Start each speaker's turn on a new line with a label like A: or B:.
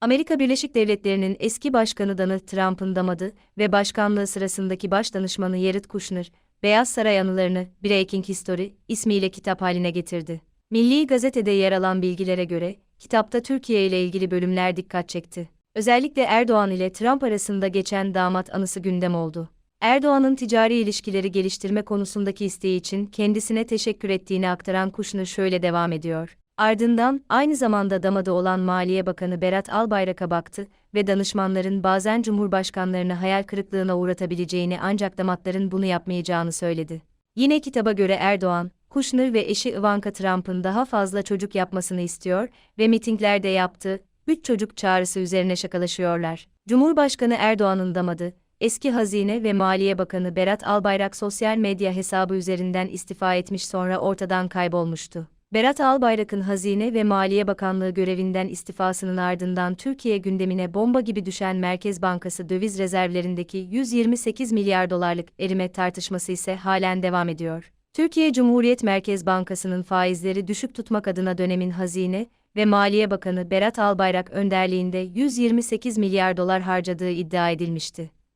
A: Amerika Birleşik Devletleri'nin eski başkanı Donald Trump'ın damadı ve başkanlığı sırasındaki baş danışmanı Jared Kushner, Beyaz Saray anılarını Breaking History ismiyle kitap haline getirdi. Milli Gazete'de yer alan bilgilere göre, kitapta Türkiye ile ilgili bölümler dikkat çekti. Özellikle Erdoğan ile Trump arasında geçen damat anısı gündem oldu. Erdoğan'ın ticari ilişkileri geliştirme konusundaki isteği için kendisine teşekkür ettiğini aktaran Kushner şöyle devam ediyor. Ardından, aynı zamanda damadı olan Maliye Bakanı Berat Albayrak'a baktı ve danışmanların bazen cumhurbaşkanlarını hayal kırıklığına uğratabileceğini ancak damatların bunu yapmayacağını söyledi. Yine kitaba göre Erdoğan, Kushner ve eşi Ivanka Trump'ın daha fazla çocuk yapmasını istiyor ve mitinglerde yaptığı üç çocuk çağrısı üzerine şakalaşıyorlar. Cumhurbaşkanı Erdoğan'ın damadı, eski Hazine ve Maliye Bakanı Berat Albayrak sosyal medya hesabı üzerinden istifa etmiş sonra ortadan kaybolmuştu. Berat Albayrak'ın Hazine ve Maliye Bakanlığı görevinden istifasının ardından Türkiye gündemine bomba gibi düşen Merkez Bankası döviz rezervlerindeki 128 milyar dolarlık erime tartışması ise halen devam ediyor. Türkiye Cumhuriyet Merkez Bankası'nın faizleri düşük tutmak adına dönemin Hazine ve Maliye Bakanı Berat Albayrak önderliğinde 128 milyar dolar harcadığı iddia edilmişti.